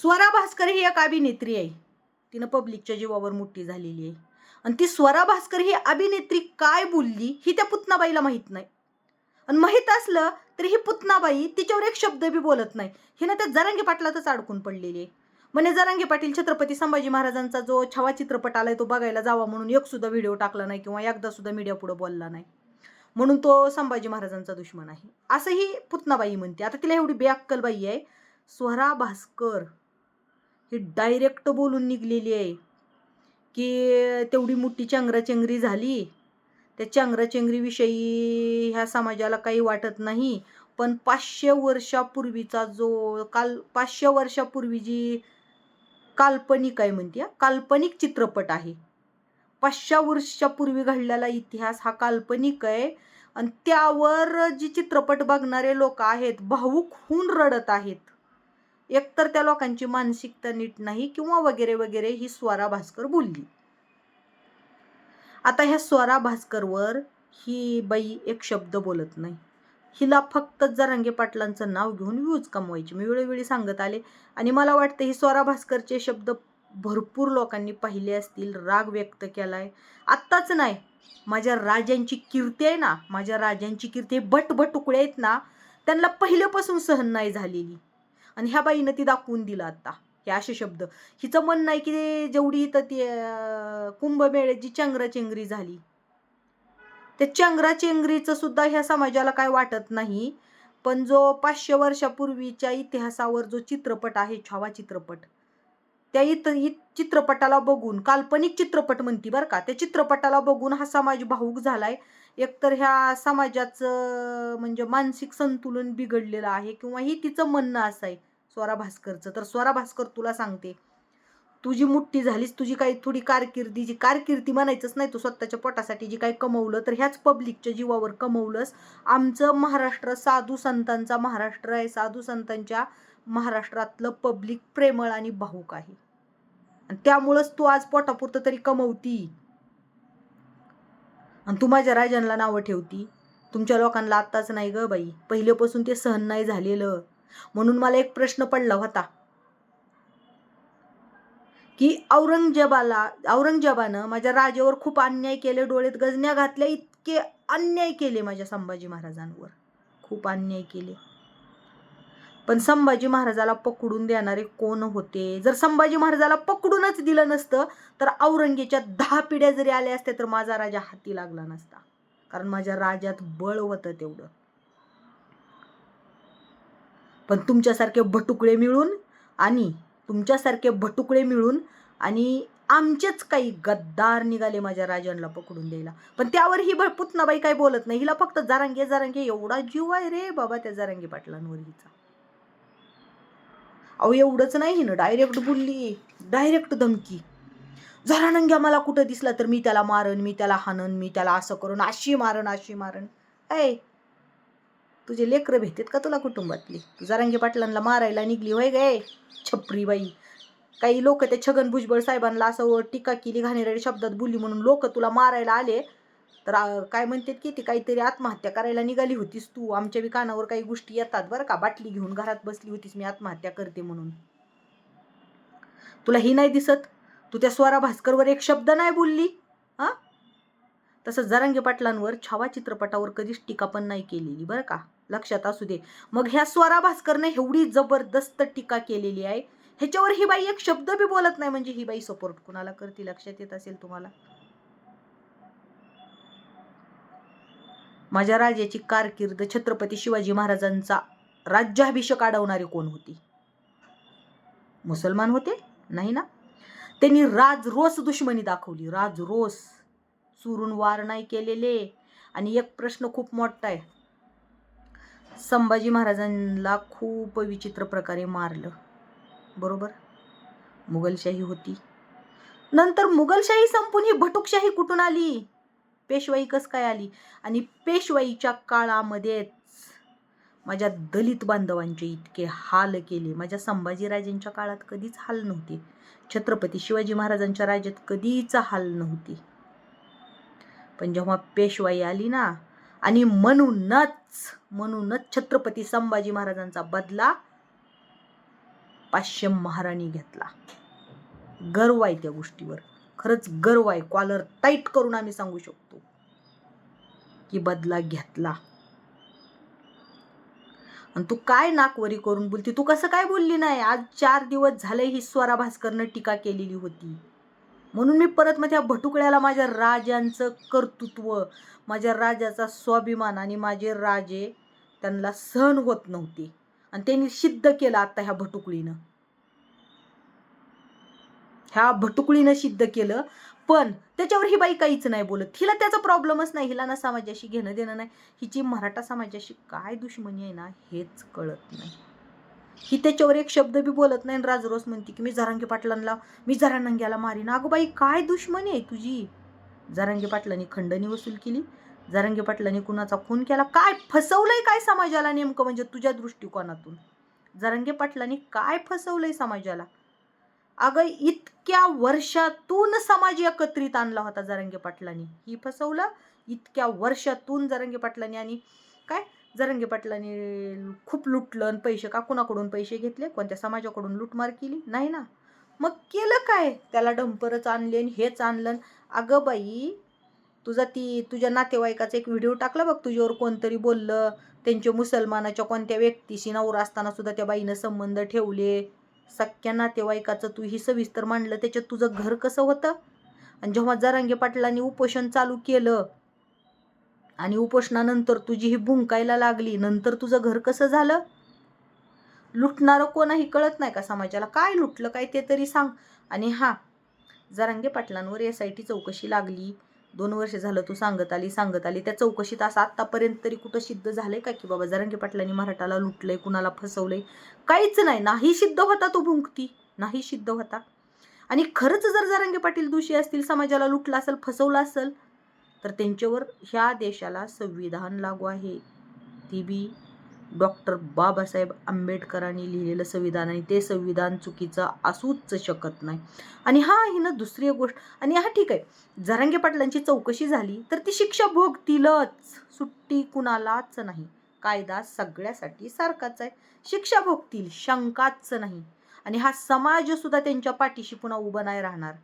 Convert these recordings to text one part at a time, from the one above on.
स्वरा भास्कर ही एक अभिनेत्री आहे. तिनं पब्लिकच्या जीवावर मोठी झालेली आहे. आणि ती स्वरा भास्कर ही अभिनेत्री काय बोलली ही त्या पुतनाबाईला माहीत नाही. आणि माहीत असलं तरी ही पुतनाबाई तिच्यावर एक शब्द बी बोलत नाही. हिनं त्या जरांगी पाटलातच अडकून पडलेली आहे. म्हणे जरांगी पाटील छत्रपती संभाजी महाराजांचा जो छवा चित्रपट आलाय तो बघायला जावा म्हणून एक सुद्धा व्हिडिओ टाकला नाही किंवा एकदा सुद्धा मीडिया पुढे बोलला नाही. म्हणून तो संभाजी महाराजांचा दुश्मन आहे. असंही पुतनाबाई म्हणते. आता तिला एवढी बेअक्कल बाई आहे. स्वरा भास्कर ही डायरेक्ट बोलून निघलेली आहे. की तेवढी मोठी चंगराचेंगरी झाली. त्या चंगराचेंगरीविषयी ह्या समाजाला काही वाटत नाही. पण पाचशे वर्षापूर्वीचा जो काल पाचशे वर्षापूर्वी जी काल्पनिक आहे म्हणते हा, काल्पनिक चित्रपट आहे. पाचशे वर्षापूर्वी घडलेला इतिहास हा काल्पनिक आहे. आणि त्यावर जी चित्रपट बघणारे लोक आहेत भावूक होऊन रडत आहेत. एकतर त्या लोकांची मानसिकता नीट नाही किंवा वगैरे वगैरे ही स्वरा भास्कर बोलली. आता ह्या स्वरा भास्करवर ही बाई एक शब्द बोलत नाही. हिला फक्त जरांगे पाटलांचं नाव घेऊन व्ह्यूज कमवायची. मी वेळोवेळी सांगत आले आणि मला वाटतं ही स्वरा भास्करचे शब्द भरपूर लोकांनी पाहिले असतील राग व्यक्त केलाय. आत्ताच नाही माझ्या राजांची कीर्ती आहे ना माझ्या राजांची कीर्ती बट भट भट तुकडे आहेत ना त्यांना पहिल्यापासून सहन नाही झालेली. आणि ह्या बाईनं ती दाखवून दिलं आता हे असे शब्द. हिचं म्हणणं आहे की जेवढी इथं ती कुंभमेळ्याची चंगराचेंगरी झाली. त्या चंगराचेंगरीचं सुद्धा ह्या समाजाला काय वाटत नाही पण जो पाचशे वर्षापूर्वीच्या इतिहासावर जो चित्रपट आहे छावा चित्रपट त्या इत चित्रपटाला बघून काल्पनिक चित्रपट म्हणती बरं का त्या चित्रपटाला बघून हा समाज भाऊक झालाय. एकतर ह्या समाजाचं म्हणजे मानसिक संतुलन बिघडलेलं आहे किंवा ही तिचं म्हणणं असं आहे स्वरा भास्करचं. तर स्वरा भास्कर तुला सांगते तुझी मुठ्ठी झालीस तुझी काही थोडी कारकिर्दी जी कारकिर्दी म्हणायचंच नाही तू स्वतःच्या पोटासाठी जी काही कमवलं तर ह्याच पब्लिकच्या जीवावर कमवलंस. आमचं महाराष्ट्र साधू संतांचा महाराष्ट्र आहे साधू संतांच्या महाराष्ट्रातलं पब्लिक प्रेमळ आणि भाऊक आहे. आणि त्यामुळंच तू आज पोटापुरतं तरी कमवती. आणि तू माझ्या राजांना नावं ठेवती. तुमच्या लोकांना आत्ताच नाही ग बाई. पहिल्यापासून ते सहन नाही झालेलं. म्हणून मला एक प्रश्न पडला होता. की औरंगजेबाला औरंगजेबानं माझ्या राजावर खूप अन्याय केले डोळ्यात गजण्या घातल्या इतके अन्याय केले माझ्या संभाजी महाराजांवर. खूप अन्याय केले. पण संभाजी महाराजाला पकडून देणारे कोण होते? जर संभाजी महाराजाला पकडूनच दिलं नसतं तर औरंगेच्या दहा पिढ्या जरी आल्या असत्या तर माझा राजा हाती लागला नसता. कारण माझ्या राजात बळ होतं तेवढं. पण तुमच्यासारखे भटुकळे मिळून आणि तुमच्यासारखे भटुकळे मिळून आणि आमचेच काही गद्दार निघाले माझ्या राजांना पकडून द्यायला. पण त्यावर ही पुतनाबाई काही बोलत नाही. हिला फक्त जारांगे जारांगे एवढा जीव आहे रे बाबा त्या जारांगे पाटलांवर हिचा. अहो एवढंच नाही ना डायरेक्ट बोलली. डायरेक्ट धमकी. जरा नंग्या मला कुठं दिसला तर मी त्याला मारन मी त्याला हाणन मी त्याला असं करून अशी मारन अशी मारन. ऐ तुझे लेकरं भेटतात का तुला कुटुंबातली? तू जरांगे पाटलांना मारायला निघली होय गे. छपरी बाई. काही लोक त्या छगन भुजबळ साहेबांना असं टीका केली घाणेरड्या शब्दात बोलली म्हणून लोक तुला मारायला आले. तर काय म्हणतात की ती काहीतरी आत्महत्या करायला निघाली होतीस तू. आमच्या बी कानावर काही गोष्टी येतात बरं का. बाटली घेऊन घरात बसली होतीस मी आत्महत्या करते म्हणून. तुला ही नाही दिसत? तू त्या स्वरा भास्करवर एक शब्द नाही बोलली? हा तसंच जरांगे पाटलांवर छावा चित्रपटावर कधीच टीका पण नाही केलेली बरं का. लक्षात असू दे. मग ह्या स्वरा भास्करने एवढी जबरदस्त टीका केलेली आहे. ह्याच्यावर ही बाई एक शब्द बी बोलत नाही. म्हणजे ही बाई सपोर्ट कुणाला करते? लक्षात येत असेल तुम्हाला? माझ्या राजाची कारकीर्द छत्रपती शिवाजी महाराजांचा राज्याभिषेक अडवणारे कोण होती? मुसलमान होते? नाही ना? त्यांनी राजरोस दुश्मनी दाखवली. राजरोस चुरून वार नाही केलेले. आणि एक प्रश्न खूप मोठा आहे. संभाजी महाराजांना खूप विचित्र प्रकारे मारलं. बरोबर? मुघलशाही होती. नंतर मुघलशाही संपून ही भटुकशाही कुठून आली? पेशवाई कस काय आली? आणि पेशवाईच्या काळामध्येच माझ्या दलित बांधवांचे इतके हाल केले. माझ्या संभाजीराजांच्या काळात कधीच हाल नव्हते. छत्रपती शिवाजी महाराजांच्या राज्यात कधीच हाल नव्हती. पण जेव्हा पेशवाई आली ना आणि म्हणूनच म्हणूनच छत्रपती संभाजी महाराजांचा बदला पाचशे महाराणी घेतला. गर्व आहे त्या गोष्टीवर. खरंच गर्व आहे. कॉलर टाईट करून आम्ही सांगू शकतो. की बदला घेतला. आणि तू काय नाकवरी करून बोलती? तू कसं काय बोलली नाही? आज चार दिवस झाले ही स्वरा भास्करनं टीका केलेली होती. म्हणून मी परत मग त्या भटुकळ्याला माझ्या राजांचं कर्तृत्व माझ्या राजाचा स्वाभिमान आणि माझे राजे त्यांना सहन होत नव्हते. आणि त्यांनी सिद्ध केलं आता ह्या भटुकळीनं. ह्या भटुकळीनं सिद्ध केलं. पण त्याच्यावर ही बाई काहीच नाही बोलत. हिला त्याचा प्रॉब्लेमच नाही. हिला ना समाजाशी घेणं देणं नाही. हिची मराठा समाजाशी काय दुश्मनी आहे ना हेच कळत नाही. ही त्याच्यावर एक शब्द बी बोलत नाही राजरोस म्हणते की मी जरांगे पाटलांना मी जरांग्याला मारीन. अगं बाई काय दुश्मनी आहे तुझी? जरांगे पाटलांनी खंडणी वसूल केली. जरांगे पाटलांनी कुणाचा खून केला? काय फसवलंय काय समाजाला नेमकं म्हणजे तुझ्या दृष्टिकोनातून? जरांगे पाटलांनी काय फसवलंय समाजाला? अगं इतक्या वर्षातून समाज एकत्रित आणला होता जरंगे पाटलांनी. ही फसवलं इतक्या वर्षातून जरंगे पाटलांनी आणि काय? जरंगे पाटलांनी खूप लुटलं आणि पैसे का कुणाकडून पैसे घेतले कोणत्या समाजाकडून लुटमार केली? नाही ना. मग केलं काय? त्याला डंपरच आणले आणि हेच आणलं. अगं बाई तुझा ती तुझ्या नातेवाईकाचा एक व्हिडिओ टाकला बघ तुझ्यावर कोणतरी बोललं. त्यांच्या मुसलमानाच्या कोणत्या व्यक्तीशी नवरा असताना सुद्धा त्या बाईनं संबंध ठेवले. सख्या नातेवाईकाचं तू ही सविस्तर मांडलं त्याच्यात तुझं घर कसं होतं? आणि जेव्हा जरांगे पाटलांनी उपोषण चालू केलं आणि उपोषणानंतर तुझी ही भुंकायला लागली नंतर तुझं घर कसं झालं? लुटणारं कोणाही कळत नाही का समाजाला? काय लुटलं? काय ते तरी सांग. आणि हां जरांगे पाटलांवर एस आय टी चौकशी लागली. दोन वर्ष झालं तू सांगत आली सांगत आली. त्या चौकशीत असं आत्तापर्यंत तरी कुठं सिद्ध झालंय का की बाबा जरांगे पाटलांनी मराठाला लुटलंय कुणाला फसवलंय? काहीच नाही. नाही सिद्ध होता तो भुंकती. नाही सिद्ध होता. आणि खरंच जर जरांगे पाटील दोषी असतील समाजाला लुटला असेल फसवलं असेल तर त्यांच्यावर ह्या देशाला संविधान लागू आहे. ती बी डॉक्टर बाबासाहेब आंबेडकरांनी लिहिलेलं संविधान आणि ते संविधान चुकीचं असूच शकत नाही. आणि हा हिनं दुसरी एक गोष्ट. आणि हा ठीक आहे. जरांगे पाटलांची चौकशी झाली तर ती शिक्षा भोगतीलच. सुट्टी कुणालाच नाही. कायदा सगळ्यासाठी सारखाच आहे. शिक्षा भोगतील शंकाच नाही. आणि हा समाज सुद्धा त्यांच्या पाठीशी पुन्हा उभा नाही राहणार.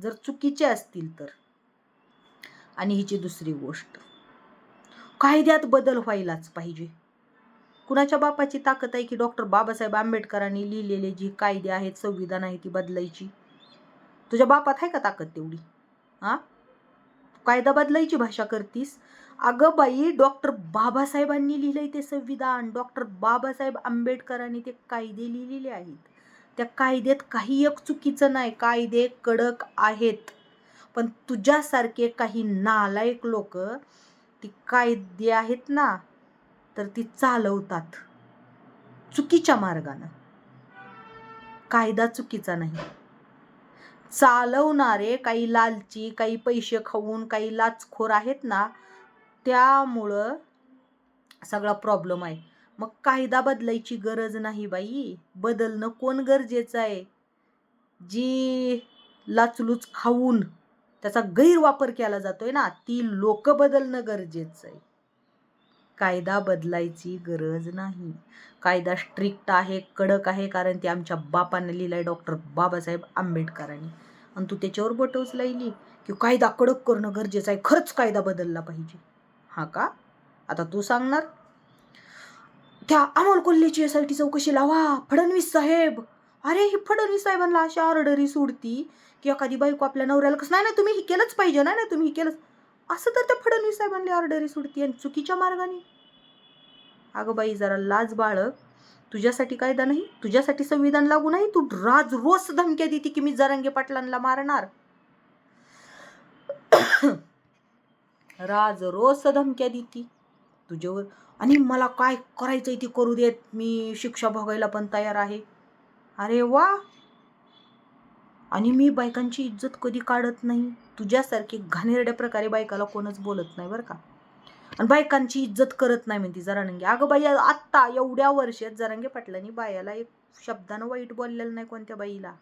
जर चुकीचे असतील तर. आणि हिची दुसरी गोष्ट. कायद्यात बदल व्हायलाच पाहिजे. कुणाच्या बापाची ताकद आहे की डॉक्टर बाबासाहेब आंबेडकरांनी लिहिलेले जी कायदे आहेत संविधान आहे ती बदलायची? तुझ्या बापात आहे का ताकद तेवढी? हा कायदा बदलायची भाषा करतीस? अगं बाई डॉक्टर बाबासाहेबांनी लिहिलंय ते संविधान. डॉक्टर बाबासाहेब आंबेडकरांनी ते कायदे लिहिलेले आहेत. त्या कायद्यात काही एक चुकीचं नाही. कायदे कडक आहेत. पण तुझ्यासारखे काही नालायक लोक ती कायदे आहेत ना तर ती चालवतात चुकीच्या मार्गानं. कायदा चुकीचा नाही. चालवणारे काही लालची काही पैसे खाऊन काही लाचखोर आहेत ना त्यामुळं सगळा प्रॉब्लेम आहे. मग कायदा बदलायची गरज नाही बाई. बदलणं कोण गरजेचं आहे? जी लाचलूच खाऊन त्याचा गैरवापर केला जातोय ना ती लोक बदलणं गरजेचं आहे. कायदा बदलायची गरज नाही. कायदा स्ट्रिक्ट आहे कडक आहे कारण ते आमच्या बापाने आहे डॉक्टर बाबासाहेब आंबेडकरांनी. आणि तू त्याच्यावर बटवच लायली की कायदा कडक करणं गरजेचं आहे खरंच कायदा बदलला पाहिजे. हा का? आता तू सांगणार? त्या अमोल कोल्हेची एस आय टी चौकशी लावा फडणवीस साहेब. अरे ही फडणवीस साहेबांना अशा ऑर्डरी सोडती की एखादी बायको आपल्या नवऱ्याला कसं नाही ना तुम्ही हे केलंच पाहिजे ना तुम्ही हे केलंच. असं तर त्या फडणवीस साहेबांनी ऑर्डरी सुटती आणि चुकीच्या मार्गाने. अगं बाई जरा लाज बाळग. तुझ्यासाठी कायदा नाही तुझ्यासाठी संविधान लागू नाही. तू राज रोज धमक्या देते की मी जरांगे पाटलांना मारणार. राज रोज धमक्या देती. तुझ्यावर आणि मला काय करायचंय ती करू देत? मी शिक्षा भोगायला पण तयार आहे. अरे वा! आणि मी बायकांची इज्जत कधी काढत नाही? तुझ्यासारखी घाणेरड्या प्रकारे बायकाला कोणच बोलत नाही बरं का? आणि बायकांची इज्जत करत नाही म्हणती जरांगे. अगं बाई आत्ता एवढ्या वर्षात जरांगे पाटलांनी बायाला एक शब्दानं वाईट बोललेलं नाही कोणत्या बाईला?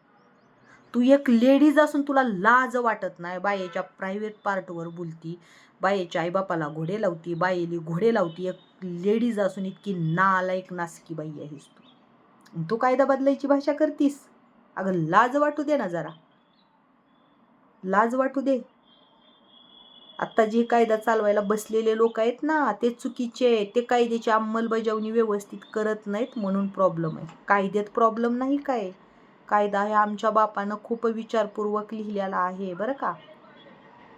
तू एक लेडीज असून तुला लाज वाटत नाही. बायेच्या प्रायव्हेट पार्टवर बोलती बायेच्या आईबापाला घोडे लावती बायेली घोडे लावती. एक लेडीज असून इतकी नालायक नासकी बाई आहेस तू. तू कायदा बदलायची भाषा करतीस? अगं लाज वाटू दे ना जरा. लाज वाटू दे. आत्ता जे कायदा चालवायला बसलेले लोक आहेत ना ते चुकीचे आहेत. ते कायद्याची अंमलबजावणी व्यवस्थित करत नाहीत म्हणून प्रॉब्लेम आहे. कायद्यात प्रॉब्लेम नाही काय? कायदा हे आमच्या बापानं खूप विचारपूर्वक लिहिलेला आहे बरं का?